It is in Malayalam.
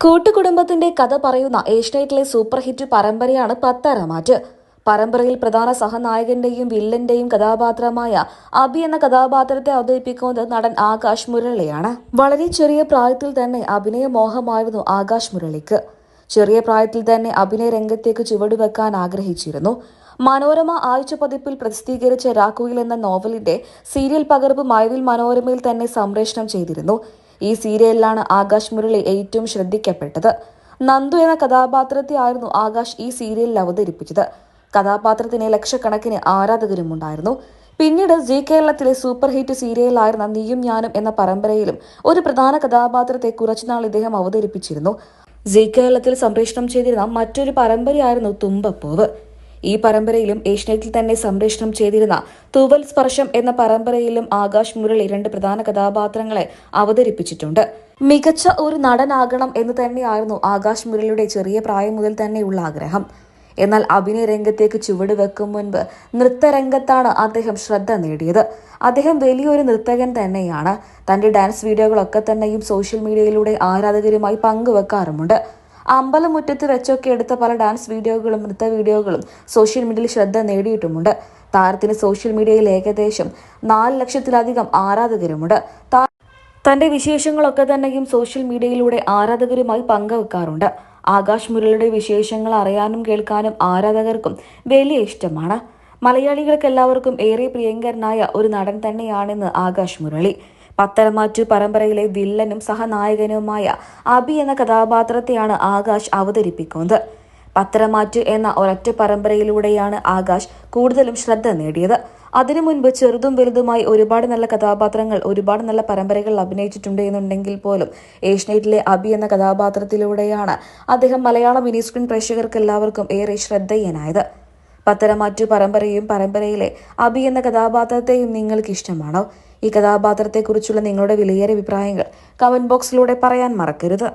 കൂട്ടുകുടുംബത്തിന്റെ കഥ പറയുന്ന ഏഷ്യനെറ്റിലെ സൂപ്പർ ഹിറ്റ് പരമ്പരയാണ് പത്തരമാറ്റ്. പരമ്പരയിൽ പ്രധാന സഹനായകന്റെയും വില്ലന്റെയും കഥാപാത്രമായ അബി എന്ന കഥാപാത്രത്തെ അവതരിപ്പിക്കുന്നത് നടൻ ആകാശ് മുരളിയാണ്. വളരെ ചെറിയ പ്രായത്തിൽ തന്നെ അഭിനയ മോഹമായിരുന്നു ആകാശ് മുരളിക്ക്. ചെറിയ പ്രായത്തിൽ തന്നെ അഭിനയ രംഗത്തേക്ക് ചുവടുവെക്കാൻ ആഗ്രഹിച്ചിരുന്നു. മനോരമ ആഴ്ച പതിപ്പിൽ പ്രസിദ്ധീകരിച്ച രാക്കുയിൽ എന്ന നോവലിന്റെ സീരിയൽ പകർപ്പ് മഴവിൽ മനോരമയിൽ തന്നെ സംപ്രേഷണം ചെയ്തിരുന്നു. ഈ സീരിയലിലാണ് ആകാശ് മുരളി ഏറ്റവും ശ്രദ്ധിക്കപ്പെട്ടത്. നന്ദു എന്ന കഥാപാത്രത്തെ ആയിരുന്നു ആകാശ് ഈ സീരിയലിൽ അവതരിപ്പിച്ചത്. കഥാപാത്രത്തിന് ലക്ഷക്കണക്കിന് ആരാധകരുമുണ്ടായിരുന്നു. പിന്നീട് ജി കേരളത്തിലെ സൂപ്പർ ഹിറ്റ് സീരിയലായിരുന്ന നീയും ഞാനും എന്ന പരമ്പരയിലും ഒരു പ്രധാന കഥാപാത്രത്തെ കുറച്ചുനാൾ ഇദ്ദേഹം അവതരിപ്പിച്ചിരുന്നു. ജി കേരളത്തിൽ സംപ്രേഷണം ചെയ്തിരുന്ന മറ്റൊരു പരമ്പരയായിരുന്നു തുമ്പപ്പൂവ്. ഈ പരമ്പരയിലും ഏഷ്യനെറ്റിൽ തന്നെ സംപ്രേഷണം ചെയ്തിരുന്ന തൂവൽ സ്പർശം എന്ന പരമ്പരയിലും ആകാശ് മുരളി രണ്ട് പ്രധാന കഥാപാത്രങ്ങളെ അവതരിപ്പിച്ചിട്ടുണ്ട്. മികച്ച ഒരു നടനാകണം എന്ന് തന്നെയായിരുന്നു ആകാശ് മുരളിയുടെ ചെറിയ പ്രായം മുതൽ തന്നെയുള്ള ആഗ്രഹം. എന്നാൽ അഭിനയ രംഗത്തേക്ക് ചുവട് വെക്കും മുൻപ് നൃത്തരംഗത്താണ് അദ്ദേഹം ശ്രദ്ധ നേടിയത്. അദ്ദേഹം വലിയൊരു നൃത്തകൻ തന്നെയാണ്. തന്റെ ഡാൻസ് വീഡിയോകളൊക്കെ തന്നെയും സോഷ്യൽ മീഡിയയിലൂടെ ആരാധകരുമായി പങ്കുവെക്കാറുമുണ്ട്. അമ്പലമുറ്റത്ത് വെച്ചൊക്കെ എടുത്ത പല ഡാൻസ് വീഡിയോകളും നൃത്ത വീഡിയോകളും സോഷ്യൽ മീഡിയയിൽ ശ്രദ്ധ നേടിയിട്ടുമുണ്ട്. താരത്തിന് സോഷ്യൽ മീഡിയയിൽ ഏകദേശം നാല് ലക്ഷത്തിലധികം ആരാധകരുമുണ്ട്. തന്റെ വിശേഷങ്ങളൊക്കെ തന്നെയും സോഷ്യൽ മീഡിയയിലൂടെ ആരാധകരുമായി പങ്കുവെക്കാറുണ്ട്. ആകാശ് മുരളിയുടെ വിശേഷങ്ങൾ അറിയാനും കേൾക്കാനും ആരാധകർക്കും വലിയ ഇഷ്ടമാണ്. മലയാളികൾക്ക് എല്ലാവർക്കും ഏറെ പ്രിയങ്കരനായ ഒരു നടൻ തന്നെയാണെന്ന് ആകാശ് മുരളി. പത്തരമാറ്റു പരമ്പരയിലെ വില്ലനും സഹനായകനുമായ അബി എന്ന കഥാപാത്രത്തെയാണ് ആകാശ് അവതരിപ്പിക്കുന്നത്. പത്തരമാറ്റു എന്ന ഒരൊറ്റ പരമ്പരയിലൂടെയാണ് ആകാശ് കൂടുതലും ശ്രദ്ധ നേടിയത്. അതിനു മുൻപ് ചെറുതും വലുതുമായി ഒരുപാട് നല്ല കഥാപാത്രങ്ങൾ ഒരുപാട് നല്ല പരമ്പരകൾ അഭിനയിച്ചിട്ടുണ്ട് എന്നുണ്ടെങ്കിൽ പോലും ഏഷ്യനെറ്റിലെ അബി എന്ന കഥാപാത്രത്തിലൂടെയാണ് അദ്ദേഹം മലയാള മിനി സ്ക്രീൻ പ്രേക്ഷകർക്ക് എല്ലാവർക്കും ഏറെ ശ്രദ്ധേയനായത്. പത്തരമാറ്റു പരമ്പരയും പരമ്പരയിലെ അബി എന്ന കഥാപാത്രത്തെയും നിങ്ങൾക്ക് ഇഷ്ടമാണോ? ഈ കഥാപാത്രത്തെക്കുറിച്ചുള്ള നിങ്ങളുടെ വിലയേറിയ അഭിപ്രായങ്ങൾ കമന്റ് ബോക്സിലൂടെ പറയാൻ മറക്കരുത്.